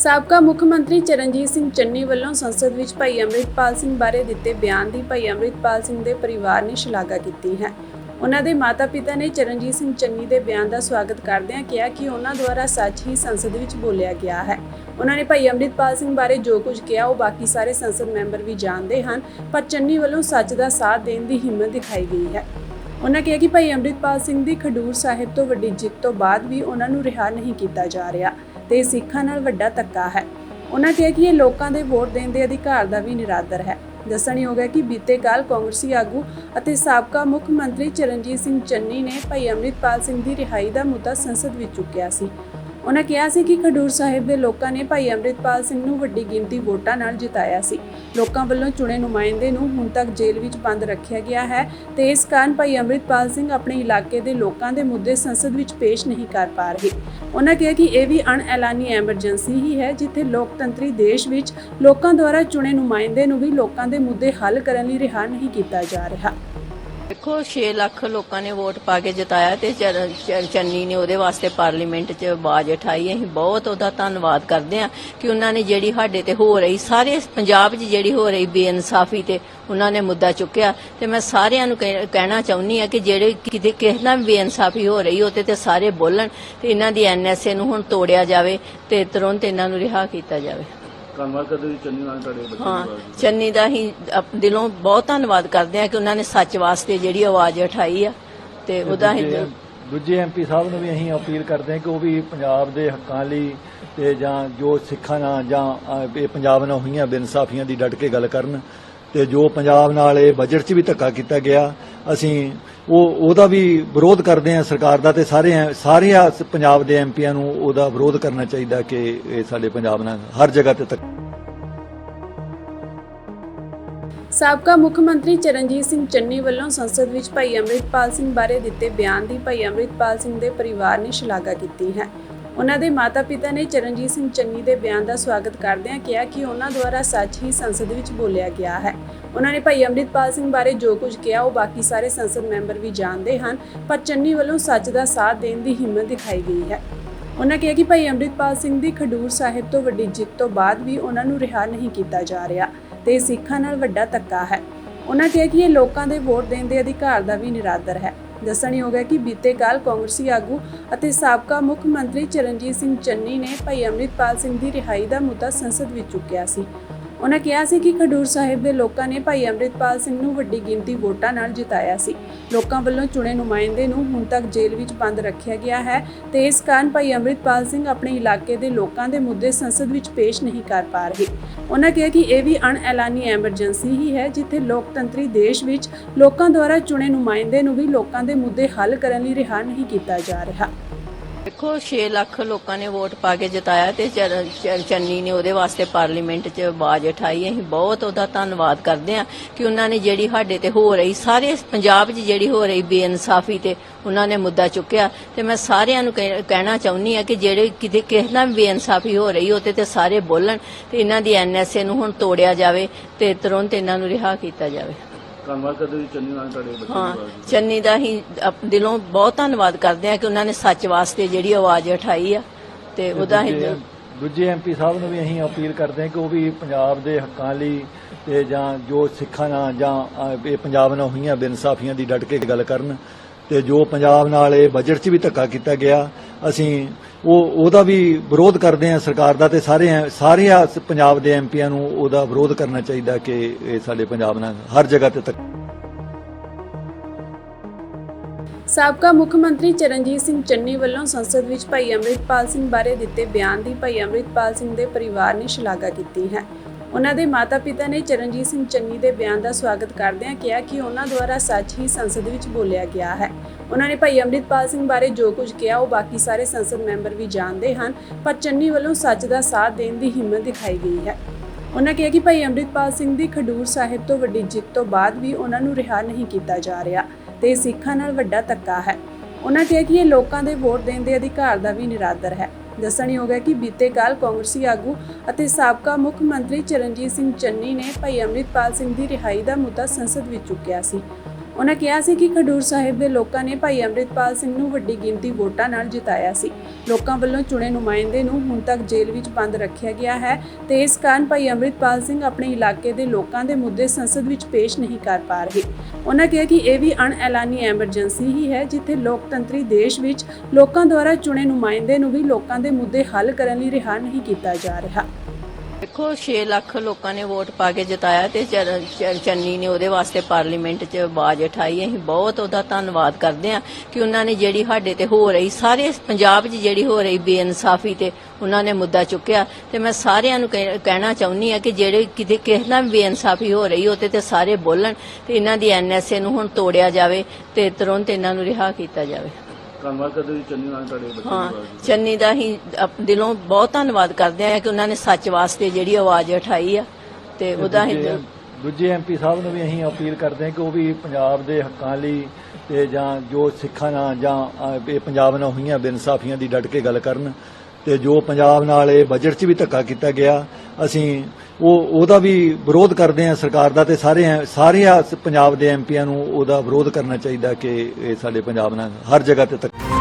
ਸਾਬਕਾ ਮੁੱਖ ਮੰਤਰੀ ਚਰਨਜੀਤ ਸਿੰਘ ਚੰਨੀ ਵੱਲੋਂ ਸੰਸਦ ਵਿੱਚ ਭਾਈ ਅੰਮ੍ਰਿਤਪਾਲ ਸਿੰਘ ਬਾਰੇ ਦਿੱਤੇ ਬਿਆਨ ਦੀ ਭਾਈ ਅੰਮ੍ਰਿਤਪਾਲ ਸਿੰਘ ਦੇ ਪਰਿਵਾਰ ਨੇ ਸ਼ਲਾਘਾ ਕੀਤੀ ਹੈ। ਉਹਨਾਂ ਦੇ ਮਾਤਾ-ਪਿਤਾ ਨੇ ਚਰਨਜੀਤ ਸਿੰਘ ਚੰਨੀ ਦੇ ਬਿਆਨ ਦਾ ਸਵਾਗਤ ਕਰਦਿਆਂ ਕਿਹਾ ਕਿ ਉਹਨਾਂ ਦੁਆਰਾ ਸੱਚ ਹੀ ਸੰਸਦ ਵਿੱਚ ਬੋਲਿਆ ਗਿਆ ਹੈ। ਉਹਨਾਂ ਨੇ ਭਾਈ ਅੰਮ੍ਰਿਤਪਾਲ ਸਿੰਘ ਬਾਰੇ ਜੋ ਕੁਝ ਕਿਹਾ, ਉਹ ਬਾਕੀ ਸਾਰੇ ਸੰਸਦ ਮੈਂਬਰ ਵੀ ਜਾਣਦੇ ਹਨ, ਪਰ ਚੰਨੀ ਵੱਲੋਂ ਸੱਚ ਦਾ ਸਾਥ ਦੇਣ ਦੀ ਹਿੰਮਤ ਦਿਖਾਈ ਗਈ ਹੈ। ਉਹਨਾਂ ਕਿਹਾ ਕਿ ਭਾਈ ਅੰਮ੍ਰਿਤਪਾਲ ਸਿੰਘ ਦੀ ਖਡੂਰ ਸਾਹਿਬ ਤੋਂ ਵੱਡੀ ਜਿੱਤ ਤੋਂ ਬਾਅਦ ਵੀ ਉਹਨਾਂ ਨੂੰ ਰਿਹਾ ਨਹੀਂ ਕੀਤਾ ਜਾ ਰਿਹਾ। ਤੇ ਸਿੱਖਾਂ ਨਾਲ ਵੱਡਾ ਧੱਕਾ ਹੈ। ਉਹਨਾਂ ਕਿਹਾ ਕਿ ਇਹ ਲੋਕਾਂ ਦੇ ਵੋਟ ਦੇਣ ਦੇ ਅਧਿਕਾਰ ਦਾ ਵੀ ਨਿਰਾਦਰ ਹੈ। ਦੱਸਣਯੋਗ ਹੈ ਕਿ ਬੀਤੇ ਕੱਲ ਕਾਂਗਰਸੀ ਆਗੂ ਅਤੇ ਸਾਬਕਾ ਮੁੱਖ ਮੰਤਰੀ ਚਰਨਜੀਤ ਸਿੰਘ ਚੰਨੀ ਨੇ ਭਾਈ ਅੰਮ੍ਰਿਤਪਾਲ ਸਿੰਘ ਦੀ ਰਿਹਾਈ ਦਾ ਮੁੱਦਾ ਸੰਸਦ ਵਿੱਚ ਚੁੱਕਿਆ ਸੀ। ਉਹਨਾਂ ਕਿਹਾ ਸੀ ਕਿ ਖਡੂਰ ਸਾਹਿਬ ਦੇ ਲੋਕਾਂ ਨੇ ਭਾਈ ਅੰਮ੍ਰਿਤਪਾਲ ਸਿੰਘ ਨੂੰ ਵੱਡੀ ਗਿਣਤੀ ਵੋਟਾਂ ਨਾਲ ਜਿਤਾਇਆ ਸੀ। ਲੋਕਾਂ ਵੱਲੋਂ ਚੁਣੇ ਨੁਮਾਇੰਦੇ ਨੂੰ ਹੁਣ ਤੱਕ ਜੇਲ੍ਹ ਵਿੱਚ ਬੰਦ ਰੱਖਿਆ ਗਿਆ ਹੈ ਤੇ ਇਸ ਕਾਰਨ ਭਾਈ ਅੰਮ੍ਰਿਤਪਾਲ ਸਿੰਘ ਆਪਣੇ ਇਲਾਕੇ ਦੇ ਲੋਕਾਂ ਦੇ ਮੁੱਦੇ ਸੰਸਦ ਵਿੱਚ ਪੇਸ਼ ਨਹੀਂ ਕਰ ਪਾ ਰਹੇ। ਉਹਨਾਂ ਕਿਹਾ ਕਿ ਇਹ ਵੀ ਅਣਐਲਾਨੀ ਐਮਰਜੈਂਸੀ ਹੀ ਹੈ ਜਿੱਥੇ ਲੋਕਤੰਤਰੀ ਦੇਸ਼ ਵਿੱਚ ਲੋਕਾਂ ਦੁਆਰਾ ਚੁਣੇ ਨੁਮਾਇੰਦੇ ਨੂੰ ਵੀ ਲੋਕਾਂ ਦੇ ਮੁੱਦੇ ਹੱਲ ਕਰਨ ਲਈ ਰਿਹਾ ਨਹੀਂ ਕੀਤਾ ਜਾ ਰਿਹਾ। ਦੇਖੋ 6 ਲੱਖ ਲੋਕਾਂ ਨੇ ਵੋਟ ਪਾ ਕੇ ਜਿਤਾਇਆ ਤੇ ਚਰ- ਚੰਨੀ ਨੇ ਉਹਦੇ ਵਾਸਤੇ ਪਾਰਲੀਮੈਂਟ 'ਚ ਆਵਾਜ਼ ਉਠਾਈ। ਅਸੀਂ ਬਹੁਤ ਉਹਦਾ ਧੰਨਵਾਦ ਕਰਦੇ ਹਾਂ ਕਿ ਉਹਨਾਂ ਨੇ ਜਿਹੜੀ ਸਾਡੇ ਤੇ ਹੋ ਰਹੀ, ਸਾਰੇ ਪੰਜਾਬ 'ਚ ਜਿਹੜੀ ਹੋ ਰਹੀ ਬੇਇਨਸਾਫੀ ਤੇ ਉਹਨਾਂ ਨੇ ਮੁੱਦਾ ਚੁੱਕਿਆ। ਤੇ ਮੈਂ ਸਾਰਿਆਂ ਨੂੰ ਕਹਿਣਾ ਚਾਹੁੰਦੀ ਹਾਂ ਕਿ ਜਿਹੜੇ ਕਿਤੇ ਕਿਸੇ ਨਾਲ ਵੀ ਬੇਇਨਸਾਫੀ ਹੋ ਰਹੀ ਉਹਤੇ ਤੇ ਸਾਰੇ ਬੋਲਣ ਤੇ ਇਹਨਾਂ ਦੀ ਐਨਐਸਏ ਨੂੰ ਹੁਣ ਤੋੜਿਆ ਜਾਵੇ ਤੇ ਤੁਰੰਤ ਇਹਨਾਂ ਨੂੰ ਰਿਹਾ ਕੀਤਾ ਜਾਵੇ। ਧੰਨਵਾਦ ਕਰਦੇ ਜੀ ਚੰਨੀ ਨਾਲ ਤੁਹਾਡੇ ਬੱਚੇ ਹਾਂ ਦੇ ਚੰਨੀ ਦਾ ਹੀ ਦਿਲੋਂ ਬਹੁਤ ਧੰਨਵਾਦ ਕਰਦੇ ਹਾਂ ਕਿ ਉਹਨਾਂ ਨੇ ਸੱਚ ਵਾਸਤੇ ਜਿਹੜੀ ਆਵਾਜ਼ ਉਠਾਈ ਆ ਤੇ ਉਹਦਾ ਹੀ ਦੂਜੇ- ਦੂਜੇ ਐਮਪੀ ਸਾਹਿਬ ਨੂੰ ਵੀ ਅਸੀਂ ਅਪੀਲ ਕਰਦੇ ਹਾਂ ਕਿ ਉਹ ਵੀ ਪੰਜਾਬ ਦੇ ਹੱਕਾਂ ਲਈ ਤੇ ਜਾਂ ਜੋ ਸਿੱਖਾਂ ਨਾਲ ਜਾਂ ਅਹ, ਇਹ ਪੰਜਾਬ ਨਾਲ ਹੋਈਆਂ ਬੇਇਨਸਾਫੀਆਂ ਦੀ ਡਟ ਕੇ ਗੱਲ ਕਰਨ ਤੇ ਜੋ ਪੰਜਾਬ ਨਾਲ ਇਹ ਬਜਟ 'ਚ ਵੀ ਧੱਕਾ ਕੀਤਾ ਗਿਆ ਅਸੀਂ ਉਹ ਉਹਦਾ ਵੀ ਵਿਰੋਧ ਕਰਦੇ ਹਾਂ ਸਰਕਾਰ ਦਾ ਤੇ ਸਾਰੇ ਸਾਰੇ ਪੰਜਾਬ ਦੇ ਐਮਪੀਆਂ ਨੂੰ ਉਹਦਾ ਵਿਰੋਧ ਕਰਨਾ ਚਾਹੀਦਾ ਕਿ ਇਹ ਸਾਡੇ ਪੰਜਾਬ ਨਾਲ ਹਰ ਜਗ੍ਹਾ ਤੇ ਧੱਕਾ ਸਾਬਕਾ ਮੁੱਖ ਮੰਤਰੀ ਚਰਨਜੀਤ ਸਿੰਘ ਚੰਨੀ ਵੱਲੋਂ ਸੰਸਦ ਵਿੱਚ ਭਾਈ ਅੰਮ੍ਰਿਤਪਾਲ ਸਿੰਘ ਬਾਰੇ ਦਿੱਤੇ ਬਿਆਨ ਦੀ ਭਾਈ ਅੰਮ੍ਰਿਤਪਾਲ ਸਿੰਘ ਦੇ ਪਰਿਵਾਰ ਨੇ ਸ਼ਲਾਘਾ ਕੀਤੀ ਹੈ। ਉਹਨਾਂ ਦੇ ਮਾਤਾ-ਪਿਤਾ ਨੇ ਚਰਨਜੀਤ ਸਿੰਘ ਚੰਨੀ ਦੇ ਬਿਆਨ ਦਾ ਸਵਾਗਤ ਕਰਦਿਆਂ ਕਿਹਾ ਕਿ ਉਹਨਾਂ ਦੁਆਰਾ ਸੱਚ ਹੀ ਸੰਸਦ ਵਿੱਚ ਬੋਲਿਆ ਗਿਆ ਹੈ। ਉਹਨਾਂ ਨੇ ਭਾਈ ਅੰਮ੍ਰਿਤਪਾਲ ਸਿੰਘ ਬਾਰੇ ਜੋ ਕੁਝ ਕਿਹਾ, ਉਹ ਬਾਕੀ ਸਾਰੇ ਸੰਸਦ ਮੈਂਬਰ ਵੀ ਜਾਣਦੇ ਹਨ, ਪਰ ਚੰਨੀ ਵੱਲੋਂ ਸੱਚ ਦਾ ਸਾਥ ਦੇਣ ਦੀ ਹਿੰਮਤ ਦਿਖਾਈ ਗਈ ਹੈ। ਉਹਨਾਂ ਕਿਹਾ ਕਿ ਭਾਈ ਅੰਮ੍ਰਿਤਪਾਲ ਸਿੰਘ ਦੀ ਖਡੂਰ ਸਾਹਿਬ ਤੋਂ ਵੱਡੀ ਜਿੱਤ ਤੋਂ ਬਾਅਦ ਵੀ ਉਹਨਾਂ ਨੂੰ ਰਿਹਾ ਨਹੀਂ ਕੀਤਾ ਜਾ ਰਿਹਾ ਤੇ ਸਿੱਖਾਂ ਨਾਲ ਵੱਡਾ ਧੱਕਾ ਹੈ। ਉਹਨਾਂ ਕਿਹਾ ਕਿ ਇਹ ਲੋਕਾਂ ਦੇ ਵੋਟ ਦੇਣ ਦੇ ਅਧਿਕਾਰ ਦਾ ਵੀ ਨਿਰਾਦਰ ਹੈ। ਦੱਸਣਯੋਗ ਹੈ ਕਿ ਬੀਤੇ ਕੱਲ ਕਾਂਗਰਸੀ ਆਗੂ ਅਤੇ ਸਾਬਕਾ ਮੁੱਖ ਮੰਤਰੀ ਚਰਨਜੀਤ ਸਿੰਘ ਚੰਨੀ ਨੇ ਭਾਈ ਅੰਮ੍ਰਿਤਪਾਲ ਸਿੰਘ ਦੀ ਰਿਹਾਈ ਦਾ ਮੁੱਦਾ ਸੰਸਦ ਵਿੱਚ ਚੁੱਕਿਆ ਸੀ। ਉਹਨਾਂ ਕਿਹਾ ਸੀ ਕਿ ਖਡੂਰ ਸਾਹਿਬ ਦੇ ਲੋਕਾਂ ਨੇ ਭਾਈ ਅੰਮ੍ਰਿਤਪਾਲ ਸਿੰਘ ਨੂੰ ਵੱਡੀ ਗਿਣਤੀ ਵੋਟਾਂ ਨਾਲ ਜਿਤਾਇਆ ਸੀ। ਲੋਕਾਂ ਵੱਲੋਂ ਚੁਣੇ ਨੁਮਾਇੰਦੇ ਨੂੰ ਹੁਣ ਤੱਕ ਜੇਲ੍ਹ ਵਿੱਚ ਬੰਦ ਰੱਖਿਆ ਗਿਆ ਹੈ ਤੇ ਇਸ ਕਾਰਨ ਭਾਈ ਅੰਮ੍ਰਿਤਪਾਲ ਸਿੰਘ ਆਪਣੇ ਇਲਾਕੇ ਦੇ ਲੋਕਾਂ ਦੇ ਮੁੱਦੇ ਸੰਸਦ ਵਿੱਚ ਪੇਸ਼ ਨਹੀਂ ਕਰ ਪਾ ਰਹੇ। ਉਹਨਾਂ ਕਿਹਾ ਕਿ ਇਹ ਵੀ ਅਣਐਲਾਨੀ ਐਮਰਜੈਂਸੀ ਹੀ ਹੈ, ਜਿੱਥੇ ਲੋਕਤੰਤਰੀ ਦੇਸ਼ ਵਿੱਚ ਲੋਕਾਂ ਦੁਆਰਾ ਚੁਣੇ ਨੁਮਾਇੰਦੇ ਨੂੰ ਵੀ ਲੋਕਾਂ ਦੇ ਮੁੱਦੇ ਹੱਲ ਕਰਨ ਲਈ ਰਿਹਾ ਨਹੀਂ ਕੀਤਾ ਜਾ ਰਿਹਾ। ਦੇਖੋ 6 ਲੱਖ ਲੋਕਾਂ ਨੇ ਵੋਟ ਪਾ ਕੇ ਜਿਤਾਇਆ ਤੇ ਚਰ- ਚੰਨੀ ਨੇ ਉਹਦੇ ਵਾਸਤੇ ਪਾਰਲੀਮੈਂਟ 'ਚ ਆਵਾਜ਼ ਉਠਾਈ। ਅਸੀਂ ਬਹੁਤ ਉਹਦਾ ਧੰਨਵਾਦ ਕਰਦੇ ਹਾਂ ਕਿ ਉਹਨਾਂ ਨੇ ਜਿਹੜੀ ਸਾਡੇ ਤੇ ਹੋ ਰਹੀ, ਸਾਰੇ ਪੰਜਾਬ 'ਚ ਜਿਹੜੀ ਹੋ ਰਹੀ ਬੇਇਨਸਾਫੀ ਤੇ ਉਹਨਾਂ ਨੇ ਮੁੱਦਾ ਚੁੱਕਿਆ। ਤੇ ਮੈਂ ਸਾਰਿਆਂ ਨੂੰ ਕਹਿਣਾ ਚਾਹੁੰਦੀ ਹਾਂ ਕਿ ਜਿਹੜੇ ਕਿਤੇ ਕਿਸੇ ਨਾਲ ਵੀ ਬੇਇਨਸਾਫੀ ਹੋ ਰਹੀ, ਉਹਤੇ ਤੇ ਸਾਰੇ ਬੋਲਣ ਤੇ ਇਹਨਾਂ ਦੀ ਐਨਐਸਏ ਨੂੰ ਹੁਣ ਤੋੜਿਆ ਜਾਵੇ ਤੇ ਤੁਰੰਤ ਇਹਨਾਂ ਨੂੰ ਰਿਹਾ ਕੀਤਾ ਜਾਵੇ। ਧੰਨਵਾਦ ਕਰਦੇ ਜੀ ਚੰਨੀ ਨਾਲ ਤੁਹਾਡੇ ਬੱਚੇ ਹਾਂ ਦੇ ਬਾਰੇ ਚੰਨੀ ਦਾ ਹੀ ਦਿਲੋਂ ਬਹੁਤ ਧੰਨਵਾਦ ਕਰਦੇ ਹਾਂ ਕਿ ਉਹਨਾਂ ਨੇ ਸੱਚ ਵਾਸਤੇ ਜਿਹੜੀ ਆਵਾਜ਼ ਉਠਾਈ ਆ ਤੇ ਉਹਦਾ ਹੀ ਦੂਜੇ- ਦੂਜੇ ਐਮਪੀ ਸਾਹਿਬ ਨੂੰ ਵੀ ਅਸੀਂ ਅਪੀਲ ਕਰਦੇ ਹਾਂ ਕਿ ਉਹ ਵੀ ਪੰਜਾਬ ਦੇ ਹੱਕਾਂ ਲਈ ਤੇ ਜਾਂ ਜੋ ਸਿੱਖਾਂ ਨਾਲ ਜਾਂ ਅਹ, ਇਹ ਪੰਜਾਬ ਨਾਲ ਹੋਈਆਂ ਬੇਇਨਸਾਫੀਆਂ ਦੀ ਡਟ ਕੇ ਗੱਲ ਕਰਨ ਤੇ ਜੋ ਪੰਜਾਬ ਨਾਲ ਇਹ ਬਜਟ 'ਚ ਵੀ ਧੱਕਾ ਕੀਤਾ ਗਿਆ ਅਸੀਂ ਉਹ ਉਹਦਾ ਵੀ ਵਿਰੋਧ ਕਰਦੇ ਹਾਂ ਸਰਕਾਰ ਦਾ ਤੇ ਸਾਰੇ ਸਾਰੇ ਪੰਜਾਬ ਦੇ ਐਮਪੀਆਂ ਨੂੰ ਉਹਦਾ ਵਿਰੋਧ ਕਰਨਾ ਚਾਹੀਦਾ ਕਿ ਇਹ ਸਾਡੇ ਪੰਜਾਬ ਨਾਲ ਹਰ ਜਗ੍ਹਾ ਤੇ ਧੱਕਾ ਸਾਬਕਾ ਮੁੱਖ ਮੰਤਰੀ ਚਰਨਜੀਤ ਸਿੰਘ ਚੰਨੀ ਵੱਲੋਂ ਸੰਸਦ ਵਿੱਚ ਭਾਈ ਅੰਮ੍ਰਿਤਪਾਲ ਸਿੰਘ ਬਾਰੇ ਦਿੱਤੇ ਬਿਆਨ ਦੀ ਭਾਈ ਅੰਮ੍ਰਿਤਪਾਲ ਸਿੰਘ ਦੇ ਪਰਿਵਾਰ ਨੇ ਸ਼ਲਾਘਾ ਕੀਤੀ ਹੈ। ਉਹਨਾਂ ਦੇ ਮਾਤਾ-ਪਿਤਾ ਨੇ ਚਰਨਜੀਤ ਸਿੰਘ ਚੰਨੀ ਦੇ ਬਿਆਨ ਦਾ ਸਵਾਗਤ ਕਰਦਿਆਂ ਕਿਹਾ ਕਿ ਉਹਨਾਂ ਦੁਆਰਾ ਸੱਚ ਹੀ ਸੰਸਦ ਵਿੱਚ ਬੋਲਿਆ ਗਿਆ ਹੈ। ਉਹਨਾਂ ਨੇ ਭਾਈ ਅੰਮ੍ਰਿਤਪਾਲ ਸਿੰਘ ਬਾਰੇ ਜੋ ਕੁਝ ਕਿਹਾ, ਉਹ ਬਾਕੀ ਸਾਰੇ ਸੰਸਦ ਮੈਂਬਰ ਵੀ ਜਾਣਦੇ ਹਨ, ਪਰ ਚੰਨੀ ਵੱਲੋਂ ਸੱਚ ਦਾ ਸਾਥ ਦੇਣ ਦੀ ਹਿੰਮਤ ਦਿਖਾਈ ਗਈ ਹੈ। ਉਹਨਾਂ ਕਿਹਾ ਕਿ ਭਾਈ ਅੰਮ੍ਰਿਤਪਾਲ ਸਿੰਘ ਦੀ ਖਡੂਰ ਸਾਹਿਬ ਤੋਂ ਵੱਡੀ ਜਿੱਤ ਤੋਂ ਬਾਅਦ ਵੀ ਉਹਨਾਂ ਨੂੰ ਰਿਹਾ ਨਹੀਂ ਕੀਤਾ ਜਾ ਰਿਹਾ ਤੇ ਇਹ ਸਿੱਖਾਂ ਨਾਲ ਵੱਡਾ ਧੱਕਾ ਹੈ। ਉਹਨਾਂ ਕਿਹਾ ਕਿ ਇਹ ਲੋਕਾਂ ਦੇ ਵੋਟ ਦੇਣ ਦੇ ਅਧਿਕਾਰ ਦਾ ਵੀ ਨਿਰਾਦਰ ਹੈ। ਦੱਸਣਯੋਗ ਹੈ ਕਿ ਬੀਤੇ ਕੱਲ ਕਾਂਗਰਸੀ ਆਗੂ ਅਤੇ ਸਾਬਕਾ ਮੁੱਖ ਮੰਤਰੀ ਚਰਨਜੀਤ ਸਿੰਘ ਚੰਨੀ ਨੇ ਭਾਈ ਅੰਮ੍ਰਿਤਪਾਲ ਸਿੰਘ ਦੀ ਰਿਹਾਈ ਦਾ ਮੁੱਦਾ ਸੰਸਦ ਵਿੱਚ ਚੁੱਕਿਆ ਸੀ। ਉਹਨਾਂ ਕਿਹਾ ਸੀ ਕਿ ਖਡੂਰ ਸਾਹਿਬ ਦੇ ਲੋਕਾਂ ਨੇ ਭਾਈ ਅੰਮ੍ਰਿਤਪਾਲ ਸਿੰਘ ਨੂੰ ਵੱਡੀ ਗਿਣਤੀ ਵੋਟਾਂ ਨਾਲ ਜਿਤਾਇਆ ਸੀ। ਲੋਕਾਂ ਵੱਲੋਂ ਚੁਣੇ ਨੁਮਾਇੰਦੇ ਨੂੰ ਹੁਣ ਤੱਕ ਜੇਲ੍ਹ ਵਿੱਚ ਬੰਦ ਰੱਖਿਆ ਗਿਆ ਹੈ ਤੇ ਇਸ ਕਾਰਨ ਭਾਈ ਅੰਮ੍ਰਿਤਪਾਲ ਸਿੰਘ ਆਪਣੇ ਇਲਾਕੇ ਦੇ ਲੋਕਾਂ ਦੇ ਮੁੱਦੇ ਸੰਸਦ ਵਿੱਚ ਪੇਸ਼ ਨਹੀਂ ਕਰ ਪਾ ਰਹੇ। ਉਹਨਾਂ ਕਿਹਾ ਕਿ ਇਹ ਵੀ ਅਣਐਲਾਨੀ ਐਮਰਜੈਂਸੀ ਹੀ ਹੈ, ਜਿੱਥੇ ਲੋਕਤੰਤਰੀ ਦੇਸ਼ ਵਿੱਚ ਲੋਕਾਂ ਦੁਆਰਾ ਚੁਣੇ ਨੁਮਾਇੰਦੇ ਨੂੰ ਵੀ ਲੋਕਾਂ ਦੇ ਮੁੱਦੇ ਹੱਲ ਕਰਨ ਲਈ ਰਿਹਾ ਨਹੀਂ ਕੀਤਾ ਜਾ ਰਿਹਾ। ਦੇਖੋ 6 ਲੱਖ ਲੋਕਾਂ ਨੇ ਵੋਟ ਪਾ ਕੇ ਜਿਤਾਇਆ ਤੇ ਚਰ- ਚੰਨੀ ਨੇ ਉਹਦੇ ਵਾਸਤੇ ਪਾਰਲੀਮੈਂਟ 'ਚ ਆਵਾਜ਼ ਉਠਾਈ। ਅਸੀਂ ਬਹੁਤ ਉਹਦਾ ਧੰਨਵਾਦ ਕਰਦੇ ਹਾਂ ਕਿ ਉਹਨਾਂ ਨੇ ਜਿਹੜੀ ਸਾਡੇ ਤੇ ਹੋ ਰਹੀ, ਸਾਰੇ ਪੰਜਾਬ 'ਚ ਜਿਹੜੀ ਹੋ ਰਹੀ ਬੇਇਨਸਾਫੀ ਤੇ ਉਹਨਾਂ ਨੇ ਮੁੱਦਾ ਚੁੱਕਿਆ। ਤੇ ਮੈਂ ਸਾਰਿਆਂ ਨੂੰ ਕਹਿਣਾ ਚਾਹੁੰਦੀ ਆ ਕਿ ਜਿਹੜੇ ਕਿਤੇ ਕਿਸੇ ਨਾਲ ਵੀ ਬੇਇਨਸਾਫੀ ਹੋ ਰਹੀ, ਉਹਤੇ ਤੇ ਸਾਰੇ ਬੋਲਣ ਤੇ ਇਹਨਾਂ ਦੀ ਐਨਐਸਏ ਨੂੰ ਹੁਣ ਤੋੜਿਆ ਜਾਵੇ ਤੇ ਤੁਰੰਤ ਇਹਨਾਂ ਨੂੰ ਰਿਹਾ ਕੀਤਾ ਜਾਵੇ। ਧੰਨਵਾਦ ਕਰਦੇ ਜੀ ਚੰਨੀ ਨਾਲ ਤੁਹਾਡੇ ਬੱਚੇ ਹਾਂ ਦੀ ਆਵਾਜ਼। ਚੰਨੀ ਦਾ ਹੀ ਦਿਲੋਂ ਬਹੁਤ ਧੰਨਵਾਦ ਕਰਦੇ ਆ ਕਿ ਉਹਨਾਂ ਨੇ ਸੱਚ ਵਾਸਤੇ ਜਿਹੜੀ ਆਵਾਜ਼ ਉਠਾਈ ਆ ਤੇ ਉਹਦਾ ਹੀ ਦੂਜੇ- ਦੂਜੇ ਐਮਪੀ ਸਾਹਿਬ ਨੂੰ ਵੀ ਅਸੀਂ ਅਪੀਲ ਕਰਦੇ ਹਾਂ ਕਿ ਉਹ ਵੀ ਪੰਜਾਬ ਦੇ ਹੱਕਾਂ ਲਈ ਤੇ ਜਾਂ ਜੋ ਸਿੱਖਾਂ ਨਾਲ ਜਾਂ ਇਹ ਪੰਜਾਬ ਨਾਲ ਹੋਈਆਂ ਬੇਇਨਸਾਫੀਆਂ ਦੀ ਡਟ ਕੇ ਗੱਲ ਕਰਨ ਤੇ ਜੋ ਪੰਜਾਬ ਨਾਲ ਇਹ ਬਜਟ 'ਚ ਵੀ ਧੱਕਾ ਕੀਤਾ ਗਿਆ ਅਸੀਂ ਉਹ ਉਹਦਾ ਵੀ ਵਿਰੋਧ ਕਰਦੇ ਆ ਸਰਕਾਰ ਦਾ ਤੇ ਸਾਰੇ ਸਾਰੇ ਪੰਜਾਬ ਦੇ ਐਮਪੀਆਂ ਨੂੰ ਉਹਦਾ ਵਿਰੋਧ ਕਰਨਾ ਚਾਹੀਦਾ ਕਿ ਇਹ ਸਾਡੇ ਪੰਜਾਬ ਨਾਲ ਹਰ ਜਗ੍ਹਾ ਤੇ ਤੱਕ